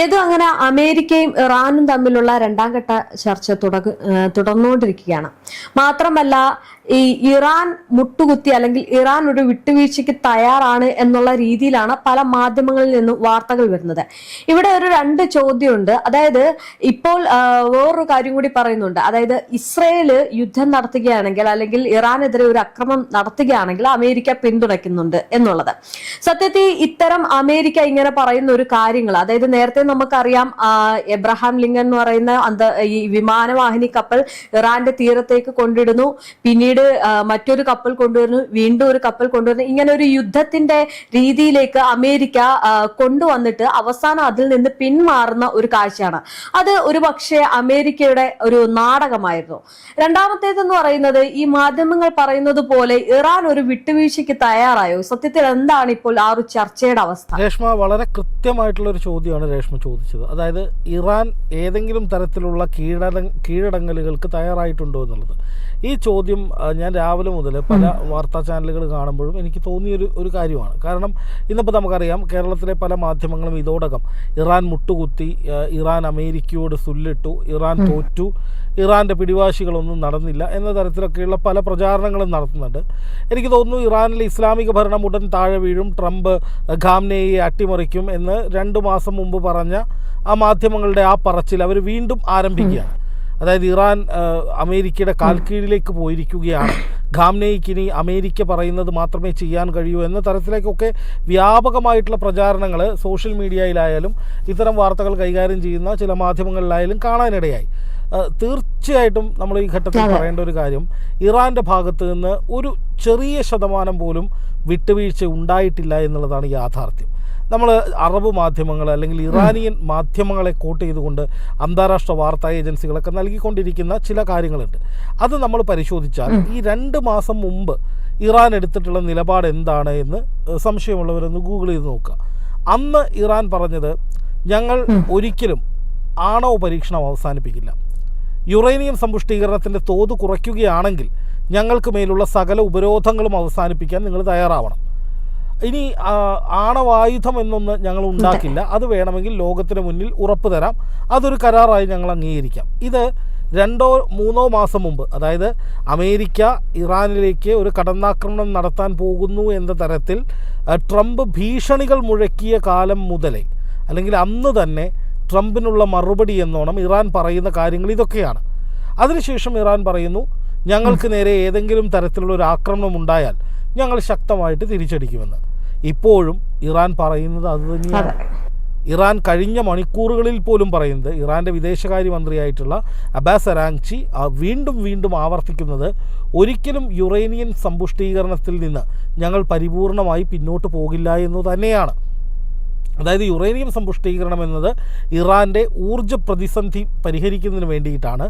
ഏതോ അങ്ങനെ അമേരിക്കയും ഇറാനും തമ്മിലുള്ള രണ്ടാം ഘട്ട ചർച്ച തുടർന്നുകൊണ്ടിരിക്കുകയാണ്. മാത്രമല്ല ഈ ഇറാൻ മുട്ടുകുത്തി അല്ലെങ്കിൽ ഇറാൻ ഒരു വിട്ടുവീഴ്ചയ്ക്ക് തയ്യാറാണ് എന്നുള്ള രീതിയിലാണ് പല മാധ്യമങ്ങളിൽ നിന്നും വാർത്തകൾ വരുന്നത്. ഇവിടെ ഒരു രണ്ട് ചോദ്യമുണ്ട്. അതായത് ഇപ്പോൾ വേറൊരു കാര്യം കൂടി പറയുന്നുണ്ട്. അതായത് ഇസ്രയേൽ യുദ്ധം നടത്തുകയാണെങ്കിൽ അല്ലെങ്കിൽ ഇറാനെതിരെ ഒരു അക്രമം നടത്തുകയാണെങ്കിൽ അമേരിക്ക പിന്തുണയ്ക്കുന്നുണ്ട് എന്നുള്ളത്. സത്യത്തിൽ ഇത്തരം അമേരിക്ക ഇങ്ങനെ പറയുന്ന ഒരു കാര്യങ്ങൾ അതായത് നേരത്തെ നമുക്കറിയാം എബ്രഹാം ലിങ്കൻ എന്ന് പറയുന്ന ഈ വിമാനവാഹിനി കപ്പൽ ഇറാന്റെ തീരത്തേക്ക് കൊണ്ടിടുന്നു. പിന്നീട് ആ, മറ്റൊരു കപ്പൽ കൊണ്ടുവരുന്നു വീണ്ടും ഒരു കപ്പൽ കൊണ്ടുവരുന്നു. ഇങ്ങനെ ഒരു യുദ്ധത്തിന്റെ രീതിയിലേക്ക് അമേരിക്ക കൊണ്ടുവന്നിട്ട് അവസാനം അതിൽ നിന്ന് പിന്മാറുന്ന ഒരു കാഴ്ചയാണ്. അത് ഒരു പക്ഷേ അമേരിക്കയുടെ ഒരു നാടകമായിരുന്നു. രണ്ടാമത്തേതെന്ന് പറയുന്നത് ഈ മാധ്യമങ്ങൾ പറയുന്നത് പോലെ ഇറാൻ ഒരു വിട്ടുവീഴ്ചയ്ക്ക് തയ്യാറായോ? സത്യത്തിൽ എന്താണ് ഇപ്പോൾ ആ ഒരു ചർച്ചയുടെ അവസ്ഥ? രേഷ്മ വളരെ കൃത്യമായിട്ടുള്ള ഒരു ചോദ്യമാണ് രേഷ്മ ചോദിച്ചത്. അതായത് ഇറാൻ ഏതെങ്കിലും തരത്തിലുള്ള കീഴട കീഴടങ്ങലുകൾക്ക് തയ്യാറായിട്ടുണ്ടോ എന്നുള്ളത്. ഈ ചോദ്യം ഞാൻ രാവിലെ മുതൽ പല വാർത്താ ചാനലുകൾ കാണുമ്പോഴും എനിക്ക് തോന്നിയൊരു ഒരു കാര്യമാണ്. കാരണം ഇന്നിപ്പോൾ നമുക്കറിയാം കേരളത്തിലെ പല മാധ്യമങ്ങളും ഇതോടകം ഇറാൻ മുട്ടുകുത്തി ഇറാൻ അമേരിക്കയോട് സുല്ലിട്ടു ഇറാൻ തോറ്റു ഇറാന്റെ പിടിവാശികളൊന്നും നടന്നില്ല എന്ന തരത്തിലൊക്കെയുള്ള പല പ്രചാരണങ്ങളും നടത്തുന്നുണ്ട്. എനിക്ക് തോന്നുന്നു ഇറാനിലെ ഇസ്ലാമിക ഭരണം ഉടൻ താഴെ വീഴും ട്രംപ് ഖാംനെയെ അട്ടിമറിക്കും എന്ന് രണ്ട് മാസം മുമ്പ് പറഞ്ഞ ആ മാധ്യമങ്ങളുടെ ആ പറച്ചിൽ അവർ വീണ്ടും ആരംഭിക്കുകയാണ്. അതായത് ഇറാൻ അമേരിക്കയുടെ കാൽക്കീഴിലേക്ക് പോയിരിക്കുകയാണ്. ഖാംനെയ്ക്ക് ഇനി അമേരിക്ക പറയുന്നത് മാത്രമേ ചെയ്യാൻ കഴിയൂ എന്ന തരത്തിലേക്കൊക്കെ വ്യാപകമായിട്ടുള്ള പ്രചാരണങ്ങൾ സോഷ്യൽ മീഡിയയിലായാലും ഇത്തരം വാർത്തകൾ കൈകാര്യം ചെയ്യുന്ന ചില മാധ്യമങ്ങളിലായാലും കാണാനിടയായി. തീർച്ചയായിട്ടും നമ്മൾ ഈ ഘട്ടത്തിൽ പറയേണ്ട ഒരു കാര്യം ഇറാന്റെ ഭാഗത്ത് നിന്ന് ഒരു ചെറിയ ശതമാനം പോലും വിട്ടുവീഴ്ച ഉണ്ടായിട്ടില്ല എന്നുള്ളതാണ് യാഥാർത്ഥ്യം. നമ്മൾ അറബ് മാധ്യമങ്ങൾ അല്ലെങ്കിൽ ഇറാനിയൻ മാധ്യമങ്ങളെ കോട്ട് ചെയ്തുകൊണ്ട് അന്താരാഷ്ട്ര വാർത്താ ഏജൻസികളൊക്കെ നൽകിക്കൊണ്ടിരിക്കുന്ന ചില കാര്യങ്ങളുണ്ട്. അത് നമ്മൾ പരിശോധിച്ചാൽ ഈ രണ്ട് മാസം മുമ്പ് ഇറാൻ എടുത്തിട്ടുള്ള നിലപാട് എന്താണ് എന്ന് സംശയമുള്ളവരൊന്ന് ഗൂഗിൾ ചെയ്ത് നോക്കുക. അന്ന് ഇറാൻ പറഞ്ഞത് ഞങ്ങൾ ഒരിക്കലും ആണവ പരീക്ഷണം അവസാനിപ്പിക്കില്ല. യുറേനിയം സമ്പുഷ്ടീകരണത്തിന്റെ തോത് കുറയ്ക്കുകയാണെങ്കിൽ ഞങ്ങൾക്ക് മേലുള്ള സകല ഉപരോധങ്ങളും അവസാനിപ്പിക്കാൻ നിങ്ങൾ തയ്യാറാവണം. ഇനി ആണവായുധം എന്നൊന്ന് ഞങ്ങൾ ഉണ്ടാക്കില്ല. അത് വേണമെങ്കിൽ ലോകത്തിന് മുന്നിൽ ഉറപ്പ് തരാം. അതൊരു കരാറായി ഞങ്ങൾ അംഗീകരിക്കാം. ഇത് രണ്ടോ മൂന്നോ മാസം മുമ്പ് അതായത് അമേരിക്ക ഇറാനിലേക്ക് ഒരു കടന്നാക്രമണം നടത്താൻ പോകുന്നു എന്ന തരത്തിൽ ട്രംപ് ഭീഷണികൾ മുഴക്കിയ കാലം മുതലേ അല്ലെങ്കിൽ അന്ന് തന്നെ ട്രംപിനുള്ള മറുപടി എന്നോണം ഇറാൻ പറയുന്ന കാര്യങ്ങൾ ഇതൊക്കെയാണ്. അതിനുശേഷം ഇറാൻ പറയുന്നു ഞങ്ങൾക്ക് നേരെ ഏതെങ്കിലും തരത്തിലുള്ള ഒരു ആക്രമണം ഉണ്ടായാൽ ഞങ്ങൾ ശക്തമായിട്ട് തിരിച്ചടിക്കുമെന്ന്. ഇപ്പോഴും ഇറാൻ പറയുന്നത് അത് തന്നെയാണ്. ഇറാൻ കഴിഞ്ഞ മണിക്കൂറുകളിൽ പോലും പറയുന്നത് ഇറാന്റെ വിദേശകാര്യമന്ത്രിയായിട്ടുള്ള അബാസ് അരാങ്ചി ആ, വീണ്ടും വീണ്ടും ആവർത്തിക്കുന്നത് ഒരിക്കലും യുറേനിയൻ സമ്പുഷ്ടീകരണത്തിൽ നിന്ന് ഞങ്ങൾ പരിപൂർണമായി പിന്നോട്ട് പോകില്ല എന്നു തന്നെയാണ്. അതായത് യുറേനിയം സമ്പുഷ്ടീകരണം എന്നത് ഇറാന്റെ ഊർജ പ്രതിസന്ധി പരിഹരിക്കുന്നതിന് വേണ്ടിയിട്ടാണ്.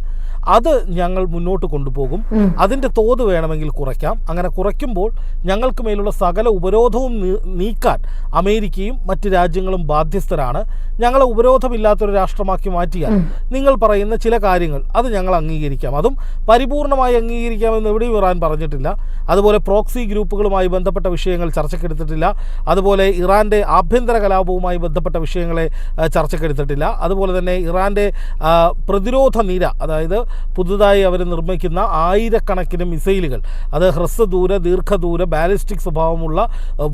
അത് ഞങ്ങൾ മുന്നോട്ട് കൊണ്ടുപോകും. അതിന്റെ തോത് വേണമെങ്കിൽ കുറയ്ക്കാം. അങ്ങനെ കുറയ്ക്കുമ്പോൾ ഞങ്ങൾക്ക് മേലുള്ള സകല ഉപരോധവും നീക്കാൻ അമേരിക്കയും മറ്റ് രാജ്യങ്ങളും ബാധ്യസ്ഥരാണ്. ഞങ്ങളെ ഉപരോധമില്ലാത്തൊരു രാഷ്ട്രമാക്കി മാറ്റിയാൽ നിങ്ങൾ പറയുന്ന ചില കാര്യങ്ങൾ അത് ഞങ്ങൾ അംഗീകരിക്കാം. അതും പരിപൂർണമായി അംഗീകരിക്കാമെന്ന് എവിടെയും ഇറാൻ പറഞ്ഞിട്ടില്ല. അതുപോലെ പ്രോക്സി ഗ്രൂപ്പുകളുമായി ബന്ധപ്പെട്ട വിഷയങ്ങൾ ചർച്ചയ്ക്കെടുത്തിട്ടില്ല. അതുപോലെ ഇറാന്റെ ആഭ്യന്തര കലാപവുമായി ബന്ധപ്പെട്ട വിഷയങ്ങളെ ചർച്ചക്കെടുത്തിട്ടില്ല ചർച്ചയ്ക്കെടുത്തിട്ടില്ല. അതുപോലെ തന്നെ ഇറാന്റെ പ്രതിരോധ നിര അതായത് പുതുതായി അവർ നിർമ്മിക്കുന്ന ആയിരക്കണക്കിന് മിസൈലുകൾ അത് ഹ്രസ്വദൂര ദീർഘദൂര ബാലിസ്റ്റിക് സ്വഭാവമുള്ള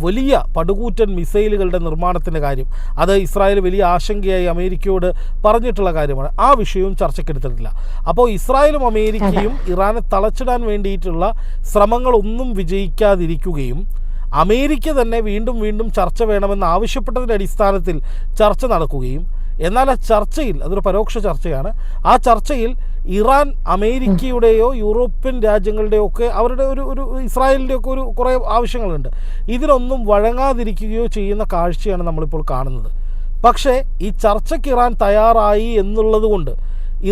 വലിയ പടുകൂറ്റൻ മിസൈലുകളുടെ നിർമ്മാണത്തിന്റെ കാര്യം അത് ഇസ്രായേൽ വലിയ ആശങ്കയായി അമേരിക്കയോട് പറഞ്ഞിട്ടുള്ള കാര്യമാണ്. ആ വിഷയവും ചർച്ചയ്ക്കെടുത്തിട്ടില്ല. അപ്പോൾ ഇസ്രായേലും അമേരിക്കയും ഇറാനെ തളച്ചിടാൻ വേണ്ടിയിട്ടുള്ള ശ്രമങ്ങളൊന്നും വിജയിക്കാതിരിക്കുകയും അമേരിക്ക തന്നെ വീണ്ടും വീണ്ടും ചർച്ച വേണമെന്ന് ആവശ്യപ്പെട്ടതിന്റെ അടിസ്ഥാനത്തിൽ ചർച്ച നടക്കുകയും എന്നാൽ ആ ചർച്ചയിൽ അതൊരു പരോക്ഷ ചർച്ചയാണ് ആ ചർച്ചയിൽ ഇറാൻ അമേരിക്കയുടെയോ യൂറോപ്യൻ രാജ്യങ്ങളുടെയോ ഒക്കെ അവരുടെ ഒരു ഒരു ഇസ്രായേലിന്റെ ഒക്കെ ഒരു കുറേ ആവശ്യങ്ങളുണ്ട്. ഇതിനൊന്നും വഴങ്ങാതിരിക്കുകയോ ചെയ്യുന്ന കാഴ്ചയാണ് നമ്മളിപ്പോൾ കാണുന്നത്. പക്ഷേ ഈ ചർച്ചയ്ക്ക് ഇറാൻ തയ്യാറായി എന്നുള്ളത് കൊണ്ട്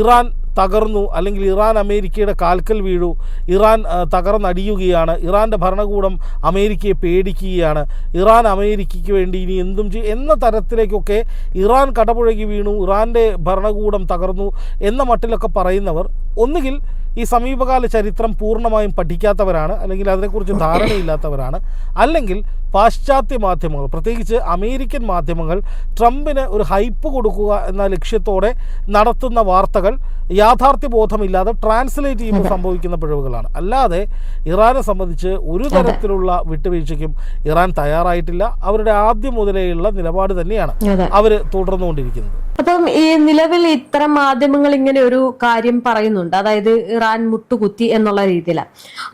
ഇറാൻ തകർന്നു അല്ലെങ്കിൽ ഇറാൻ അമേരിക്കയുടെ കാൽക്കൽ വീഴു ഇറാൻ തകർന്നടിയുകയാണ് ഇറാന്റെ ഭരണകൂടം അമേരിക്കയെ പേടിക്കുകയാണ് ഇറാൻ അമേരിക്കയ്ക്ക് വേണ്ടി ഇനി എന്തും ചെയ്യും എന്ന തരത്തിലേക്കൊക്കെ ഇറാൻ കടപുഴകി വീണു ഇറാന്റെ ഭരണകൂടം തകർന്നു എന്ന മട്ടിലൊക്കെ പറയുന്നവർ ഒന്നുകിൽ ഈ സമീപകാല ചരിത്രം പൂർണമായും പഠിക്കാത്തവരാണ് അല്ലെങ്കിൽ അതിനെക്കുറിച്ച് ധാരണയില്ലാത്തവരാണ് അല്ലെങ്കിൽ പാശ്ചാത്യ മാധ്യമങ്ങൾ പ്രത്യേകിച്ച് അമേരിക്കൻ മാധ്യമങ്ങൾ ട്രംപിന് ഒരു ഹൈപ്പ് കൊടുക്കുക എന്ന ലക്ഷ്യത്തോടെ നടത്തുന്ന വാർത്തകൾ യാഥാർത്ഥ്യബോധമില്ലാതെ ട്രാൻസ്ലേറ്റ് ചെയ്യുമ്പോൾ സംഭവിക്കുന്ന പിഴവുകളാണ്. അല്ലാതെ ഇറാനെ സംബന്ധിച്ച് ഒരു തരത്തിലുള്ള വിട്ടുവീഴ്ചയ്ക്കും ഇറാൻ തയ്യാറായിട്ടില്ല. അവരുടെ ആദ്യം മുതലേയുള്ള നിലപാട് തന്നെയാണ് അവർ തുടർന്നുകൊണ്ടിരിക്കുന്നത്. അപ്പം ഈ നിലവിൽ ഇത്തരം മാധ്യമങ്ങൾ ഇങ്ങനെ ഒരു കാര്യം പറയുന്നുണ്ട്. അതായത് ഇറാൻ മുട്ടുകുത്തി എന്നുള്ള രീതിയിൽ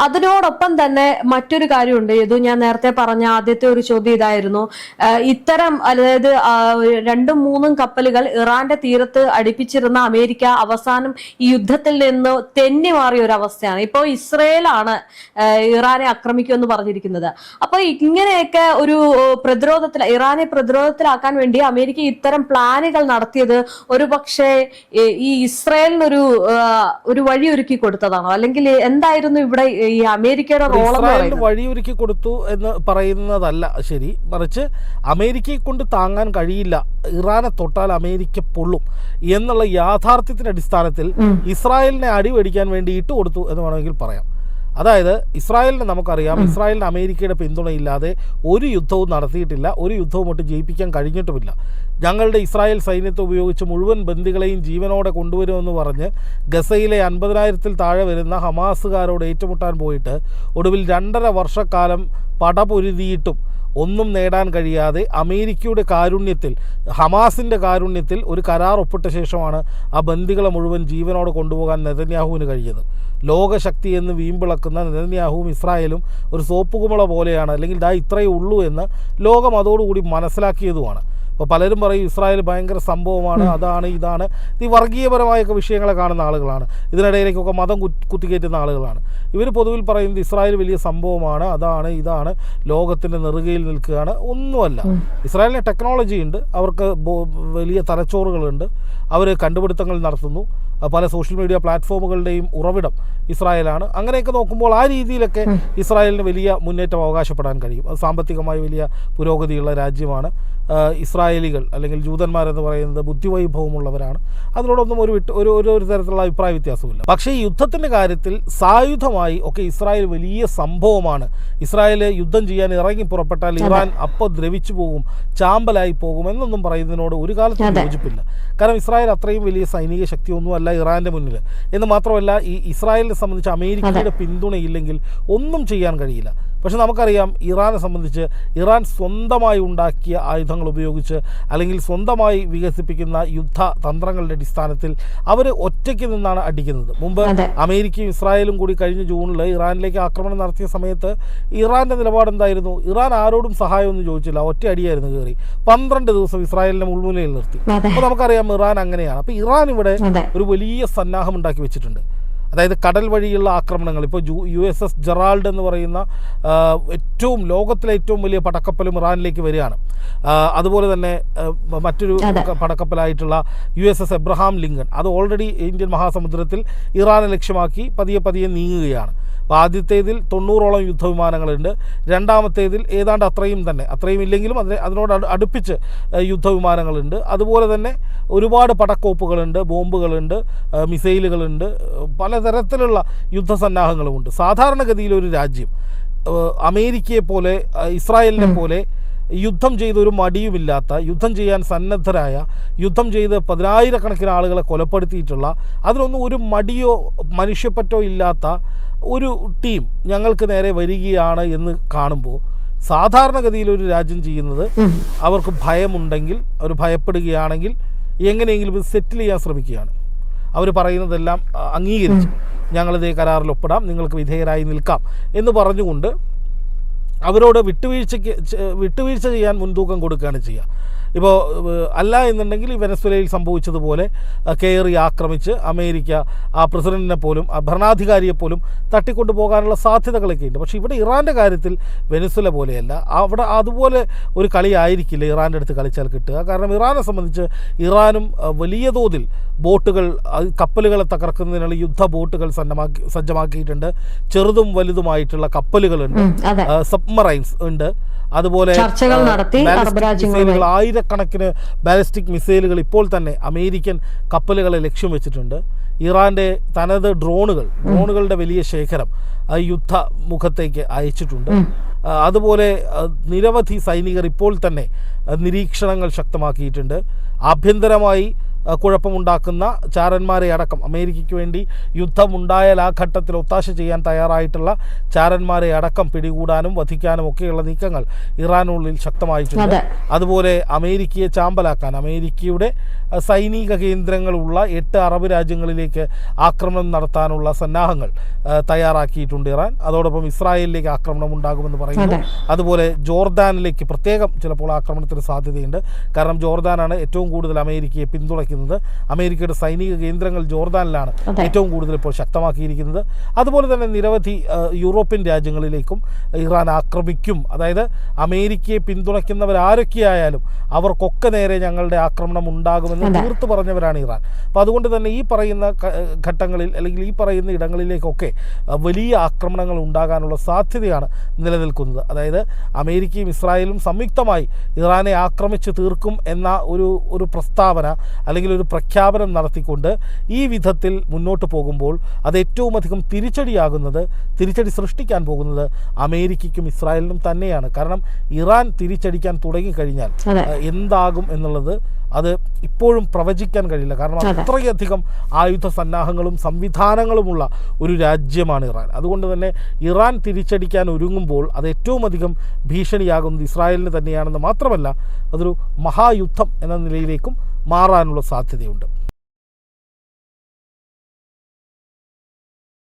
അതിനോടൊപ്പം തന്നെ മറ്റൊരു കാര്യമുണ്ട്. ഇത് ഞാൻ നേരത്തെ പറഞ്ഞ ആദ്യത്തെ ഒരു ചോദ്യം ഇതായിരുന്നു. ഇത്തരം അതായത് രണ്ടും മൂന്നും കപ്പലുകൾ ഇറാന്റെ തീരത്ത് അടുപ്പിച്ചിരുന്ന അമേരിക്ക അവസാനം ഈ യുദ്ധത്തിൽ നിന്ന് തെന്നി മാറിയ ഒരു അവസ്ഥയാണ്. ഇപ്പോൾ ഇസ്രയേലാണ് ഇറാനെ ആക്രമിക്കുമെന്ന് പറഞ്ഞിരിക്കുന്നത്. അപ്പൊ ഇങ്ങനെയൊക്കെ ഒരു പ്രതിരോധത്തിൽ ഇറാനെ പ്രതിരോധത്തിലാക്കാൻ വേണ്ടി അമേരിക്ക ഇത്തരം പ്ലാനുകൾ നടത്തിയത് ഒരു പക്ഷേ ഈ ഇസ്രയേലിനൊരു ഒരു വഴി ഒരുക്കി കൊടുത്തതാണോ? അല്ലെങ്കിൽ എന്തായിരുന്നു ഇവിടെ ഈ അമേരിക്കയുടെ റോൾ വഴിയൊരുക്കി കൊടുത്തു എന്ന് പറയുന്നതല്ല ശരി. മറിച്ച് അമേരിക്കയെ കൊണ്ട് താങ്ങാൻ കഴിയില്ല. ഇറാനെ തൊട്ടാൽ അമേരിക്ക പൊള്ളും എന്നുള്ള യാഥാർത്ഥ്യത്തിന്റെ അടിസ്ഥാനത്തിൽ ഇസ്രായേലിനെ അടിവടിക്കാൻ വേണ്ടി ഇട്ട് കൊടുത്തു എന്ന് വേണമെങ്കിൽ പറയാം. അതായത് ഇസ്രായേലിനെ നമുക്കറിയാം ഇസ്രായേലിന് അമേരിക്കയുടെ പിന്തുണയില്ലാതെ ഒരു യുദ്ധവും നടത്തിയിട്ടില്ല ഒരു യുദ്ധവും ഒട്ട് ജയിപ്പിക്കാൻ കഴിഞ്ഞിട്ടുമില്ല. ഞങ്ങളുടെ ഇസ്രായേൽ സൈന്യത്തെ ഉപയോഗിച്ച് മുഴുവൻ ബന്ദികളെയും ജീവനോടെ കൊണ്ടുവരുമെന്ന് പറഞ്ഞ് ഗസയിലെ അൻപതിനായിരത്തിൽ താഴെ വരുന്ന ഹമാസുകാരോട് ഏറ്റുമുട്ടാൻ പോയിട്ട് ഒടുവിൽ രണ്ടര വർഷക്കാലം പടപൊരുതിയിട്ടും ഒന്നും നേടാൻ കഴിയാതെ അമേരിക്കയുടെ കാരുണ്യത്തിൽ ഹമാസിന്റെ കാരുണ്യത്തിൽ ഒരു കരാർ ഒപ്പിട്ട ശേഷമാണ് ആ ബന്ദികളെ മുഴുവൻ ജീവനോടെ കൊണ്ടുപോകാൻ നെതന്യാഹുവിന് കഴിഞ്ഞത് ലോകശക്തി എന്ന് വീമ്പിളക്കുന്ന നെതന്യാഹുവും ഇസ്രായേലും ഒരു സോപ്പുകുമള പോലെയാണ് അല്ലെങ്കിൽ ദാ ഇത്രയേ ഉള്ളൂ എന്ന് ലോകം അതോടുകൂടി മനസ്സിലാക്കിയതുമാണ്. അപ്പോൾ പലരും പറയും ഇസ്രായേൽ ഭയങ്കര സംഭവമാണ് അതാണ് ഇതാണ്. ഈ വർഗീയപരമായൊക്കെ വിഷയങ്ങളെ കാണുന്ന ആളുകളാണ്. ഇതിനിടയിലേക്കൊക്കെ മതം കുത്തി- കുത്തിക്കയറ്റുന്ന ആളുകളാണ്. ഇവർ പൊതുവിൽ പറയുന്നത് ഇസ്രായേൽ വലിയ സംഭവമാണ് അതാണ് ഇതാണ്. ലോകത്തിന്റെ നെറുകയിൽ നിൽക്കുകയാണ്. ഒന്നുമല്ല. ഇസ്രായേലിന് ടെക്നോളജി ഉണ്ട്. അവർക്ക് വലിയ തലച്ചോറുകളുണ്ട്. അവർ കണ്ടുപിടുത്തങ്ങൾ നടത്തുന്നു. പല സോഷ്യൽ മീഡിയ പ്ലാറ്റ്ഫോമുകളുടെയും ഉറവിടം ഇസ്രായേലാണ്. അങ്ങനെയൊക്കെ നോക്കുമ്പോൾ ആ രീതിയിലൊക്കെ ഇസ്രായേലിന് വലിയ മുന്നേറ്റം അവകാശപ്പെടാൻ കഴിയും. അത് സാമ്പത്തികമായി വലിയ പുരോഗതിയുള്ള രാജ്യമാണ്. ഇസ്രായേലികൾ അല്ലെങ്കിൽ ജൂതന്മാരെന്ന് പറയുന്നത് ബുദ്ധിവൈഭവമുള്ളവരാണ്. അതിനോടൊന്നും ഒരു വിട്ട് ഒരു ഒരു തരത്തിലുള്ള അഭിപ്രായ വ്യത്യാസമില്ല പക്ഷേ ഈ യുദ്ധത്തിന്റെ കാര്യത്തിൽ സായുധമായി ഒക്കെ ഇസ്രായേൽ വലിയ സംഭവമാണ്. ഇസ്രായേൽ യുദ്ധം ചെയ്യാൻ ഇറങ്ങി പുറപ്പെട്ടാൽ ഇറാൻ അപ്പോൾ ദ്രവിച്ചു പോകും ചാമ്പലായി പോകും എന്നൊന്നും പറയുന്നതിനോട് ഒരു കാലത്തും. യോജിപ്പില്ല. കാരണം ഇസ്രായേൽ അത്രയും വലിയ സൈനിക ശക്തിയൊന്നുമല്ല ഇറാന്റെ മുന്നിൽ. എന്ന് മാത്രമല്ല ഈ ഇസ്രായേലിനെ സംബന്ധിച്ച് അമേരിക്കയുടെ പിന്തുണയില്ലെങ്കിൽ ഒന്നും ചെയ്യാൻ കഴിയില്ല. പക്ഷെ നമുക്കറിയാം ഇറാനെ സംബന്ധിച്ച് ഇറാൻ സ്വന്തമായി ഉണ്ടാക്കിയ ആയുധങ്ങൾ ഉപയോഗിച്ച് അല്ലെങ്കിൽ സ്വന്തമായി വികസിപ്പിക്കുന്ന യുദ്ധ തന്ത്രങ്ങളുടെ അടിസ്ഥാനത്തിൽ അവർ ഒറ്റയ്ക്ക് നിന്നാണ് അടിക്കുന്നത്. മുമ്പ് അമേരിക്കയും ഇസ്രായേലും കൂടി കഴിഞ്ഞ ജൂണിൽ ഇറാനിലേക്ക് ആക്രമണം നടത്തിയ സമയത്ത് ഇറാന്റെ നിലപാട് എന്തായിരുന്നു? ഇറാൻ ആരോടും സഹായമൊന്നും ചോദിച്ചില്ല. ഒറ്റ അടിയായിരുന്നു കയറി. പന്ത്രണ്ട് ദിവസം ഇസ്രായേലിനെ മുൾമുലയിൽ നിർത്തി. അപ്പോൾ നമുക്കറിയാം ഇറാൻ അങ്ങനെയാണ്. അപ്പോൾ ഇറാൻ ഇവിടെ ഒരു വലിയ സന്നാഹം ഉണ്ടാക്കി വെച്ചിട്ടുണ്ട്. അതായത് കടൽ വഴിയുള്ള ആക്രമണങ്ങൾ. ഇപ്പോൾ യു എസ് എസ് ജെറാൾഡ് എന്ന് പറയുന്ന ഏറ്റവും ലോകത്തിലെ ഏറ്റവും വലിയ പടക്കപ്പലും ഇറാനിലേക്ക് വരികയാണ്. അതുപോലെ തന്നെ മറ്റൊരു പടക്കപ്പലായിട്ടുള്ള U S S Abraham Lincoln. അത് ഓൾറെഡി ഇന്ത്യൻ മഹാസമുദ്രത്തിൽ ഇറാനെ ലക്ഷ്യമാക്കി പതിയെ പതിയെ നീങ്ങുകയാണ്. അപ്പോൾ ആദ്യത്തേതിൽ തൊണ്ണൂറോളം യുദ്ധവിമാനങ്ങളുണ്ട്. രണ്ടാമത്തേതിൽ ഏതാണ്ട് അത്രയും തന്നെ. അത്രയും ഇല്ലെങ്കിലും അതിനെ അതിനോട് അടുപ്പിച്ച് യുദ്ധവിമാനങ്ങളുണ്ട്. അതുപോലെ തന്നെ ഒരുപാട് പടക്കോപ്പുകളുണ്ട് ബോംബുകളുണ്ട് മിസൈലുകളുണ്ട്. പലതരത്തിലുള്ള യുദ്ധസന്നാഹങ്ങളുമുണ്ട്. സാധാരണഗതിയിൽ ഒരു രാജ്യം അമേരിക്കയെ പോലെ ഇസ്രായേലിനെ പോലെ യുദ്ധം ചെയ്ത ഒരു മടിയുമില്ലാത്ത യുദ്ധം ചെയ്യാൻ സന്നദ്ധരായ യുദ്ധം ചെയ്ത് പതിനായിരക്കണക്കിന് ആളുകളെ കൊലപ്പെടുത്തിയിട്ടുള്ള അതിനൊന്നും ഒരു മടിയോ മനുഷ്യപ്പറ്റോ ഇല്ലാത്ത ഒരു ടീം ഞങ്ങൾക്ക് നേരെ വരികയാണ് എന്ന് കാണുമ്പോൾ സാധാരണഗതിയിൽ ഒരു രാജ്യം ചെയ്യുന്നത് അവർക്ക് ഭയമുണ്ടെങ്കിൽ അവർ ഭയപ്പെടുകയാണെങ്കിൽ എങ്ങനെയെങ്കിലും ഇത് സെറ്റിൽ ചെയ്യാൻ ശ്രമിക്കുകയാണ്. അവർ പറയുന്നതെല്ലാം അംഗീകരിച്ച് ഞങ്ങളിതേ കരാറിൽ ഒപ്പിടാം നിങ്ങൾക്ക് വിധേയരായി നിൽക്കാം എന്ന് പറഞ്ഞുകൊണ്ട് അവരോട് വിട്ടുവീഴ്ചയ്ക്ക് വിട്ടുവീഴ്ച ചെയ്യാൻ മുൻതൂക്കം കൊടുക്കുകയാണ് ചെയ്യുക. ഇപ്പോൾ അല്ല എന്നുണ്ടെങ്കിൽ ഈ വെനസ്വലയിൽ സംഭവിച്ചതുപോലെ കയറി ആക്രമിച്ച് അമേരിക്ക ആ പ്രസിഡന്റിനെ പോലും ആ ഭരണാധികാരിയെ പോലും തട്ടിക്കൊണ്ടു പോകാനുള്ള സാധ്യതകളൊക്കെ ഉണ്ട് പക്ഷേ ഇവിടെ ഇറാന്റെ കാര്യത്തിൽ വെനസ്വല പോലെയല്ല. അവിടെ അതുപോലെ ഒരു കളി ആയിരിക്കില്ല ഇറാന്റെ അടുത്ത് കളിച്ചാൽ കിട്ടുക. കാരണം ഇറാനെ സംബന്ധിച്ച് ഇറാനും വലിയ തോതിൽ ബോട്ടുകൾ കപ്പലുകളെ തകർക്കുന്നതിനുള്ള യുദ്ധ ബോട്ടുകൾ സന്നമാക്കി സജ്ജമാക്കിയിട്ടുണ്ട്. ചെറുതും വലുതുമായിട്ടുള്ള കപ്പലുകളുണ്ട്. സബ്മറൈൻസ് ഉണ്ട്. അതുപോലെ ചർച്ചകൾ ആയിരക്കണക്കിന് ബാലിസ്റ്റിക് മിസൈലുകൾ ഇപ്പോൾ തന്നെ അമേരിക്കൻ കപ്പലുകളെ ലക്ഷ്യം വെച്ചിട്ടുണ്ട്. ഇറാന്റെ തനത് ഡ്രോണുകൾ ഡ്രോണുകളുടെ വലിയ ശേഖരം ആ യുദ്ധ മുഖത്തേക്ക് അയച്ചിട്ടുണ്ട്. അതുപോലെ നിരവധി സൈനികർ ഇപ്പോൾ തന്നെ നിരീക്ഷണങ്ങൾ ശക്തമാക്കിയിട്ടുണ്ട്. ആഭ്യന്തരമായി കുഴപ്പമുണ്ടാക്കുന്ന ചാരന്മാരെ അടക്കം അമേരിക്കയ്ക്ക് വേണ്ടി യുദ്ധമുണ്ടായാൽ ആ ഘട്ടത്തിൽ ഒത്താശ ചെയ്യാൻ തയ്യാറായിട്ടുള്ള ചാരന്മാരെ അടക്കം പിടികൂടാനും വധിക്കാനും ഒക്കെയുള്ള നീക്കങ്ങൾ ഇറാനുള്ളിൽ ശക്തമായിട്ടുണ്ട്. അതുപോലെ അമേരിക്കയെ ചാമ്പലാക്കാൻ അമേരിക്കയുടെ സൈനിക കേന്ദ്രങ്ങളുള്ള എട്ട് അറബ് രാജ്യങ്ങളിലേക്ക് ആക്രമണം നടത്താനുള്ള സന്നാഹങ്ങൾ തയ്യാറാക്കിയിട്ടുണ്ട് ഇറാൻ. അതോടൊപ്പം ഇസ്രായേലിലേക്ക് ആക്രമണം ഉണ്ടാകുമെന്ന് പറയുന്നു. അതുപോലെ ജോർദാനിലേക്ക് പ്രത്യേകം ചിലപ്പോൾ ആക്രമണത്തിന് സാധ്യതയുണ്ട്. കാരണം ജോർദാനാണ് ഏറ്റവും കൂടുതൽ അമേരിക്കയെ പിന്തുണയ്ക്കുന്നത്. അമേരിക്കയുടെ സൈനിക കേന്ദ്രങ്ങൾ ജോർദാനിലാണ് ഏറ്റവും കൂടുതൽ ഇപ്പോൾ ശക്തമാക്കിയിരിക്കുന്നത്. അതുപോലെ തന്നെ നിരവധി യൂറോപ്യൻ രാജ്യങ്ങളിലേക്കും ഇറാൻ ആക്രമിക്കും. അതായത് അമേരിക്കയെ പിന്തുണയ്ക്കുന്നവരാരൊക്കെയായാലും അവർക്കൊക്കെ നേരെ ഞങ്ങളുടെ ആക്രമണം ഉണ്ടാകുമെന്ന് തീർത്തു പറഞ്ഞവരാണ് ഇറാൻ. അപ്പോൾ അതുകൊണ്ട് തന്നെ ഈ പറയുന്ന ഘട്ടങ്ങളിൽ അല്ലെങ്കിൽ ഈ പറയുന്ന ഇടങ്ങളിലേക്കൊക്കെ വലിയ ആക്രമണങ്ങൾ ഉണ്ടാകാനുള്ള സാധ്യതയാണ് നിലനിൽക്കുന്നത്. അതായത് അമേരിക്കയും ഇസ്രായേലും സംയുക്തമായി ഇറാനെ ആക്രമിച്ച് തീർക്കും എന്ന ഒരു ഒരു പ്രസ്താവന അല്ലെങ്കിൽ ഒരു പ്രഖ്യാപനം നടത്തിക്കൊണ്ട് ഈ വിധത്തിൽ മുന്നോട്ട് പോകുമ്പോൾ അത് ഏറ്റവും അധികം തിരിച്ചടിയാകുന്നത് തിരിച്ചടി സൃഷ്ടിക്കാൻ പോകുന്നത് അമേരിക്കയ്ക്കും ഇസ്രായേലിനും തന്നെയാണ് കാരണം ഇറാൻ തിരിച്ചടിക്കാൻ തുടങ്ങിക്കഴിഞ്ഞാൽ. എന്താകും എന്നുള്ളത് അത് ഇപ്പോഴും പ്രവചിക്കാൻ കഴിയില്ല കാരണം അതെ. അത്രയധികം ആയുധ സന്നാഹങ്ങളും സംവിധാനങ്ങളുമുള്ള ഒരു രാജ്യമാണ് ഇറാൻ അതുകൊണ്ട് തന്നെ ഇറാൻ തിരിച്ചടിക്കാൻ ഒരുങ്ങുമ്പോൾ അത് ഏറ്റവും അധികം ഭീഷണിയാകുന്നത് ഇസ്രായേലിന് തന്നെയാണെന്ന് മാത്രമല്ല അതൊരു മഹായുദ്ധം എന്ന നിലയിലേക്കും മാറാനുള്ള സാധ്യതയുണ്ട്.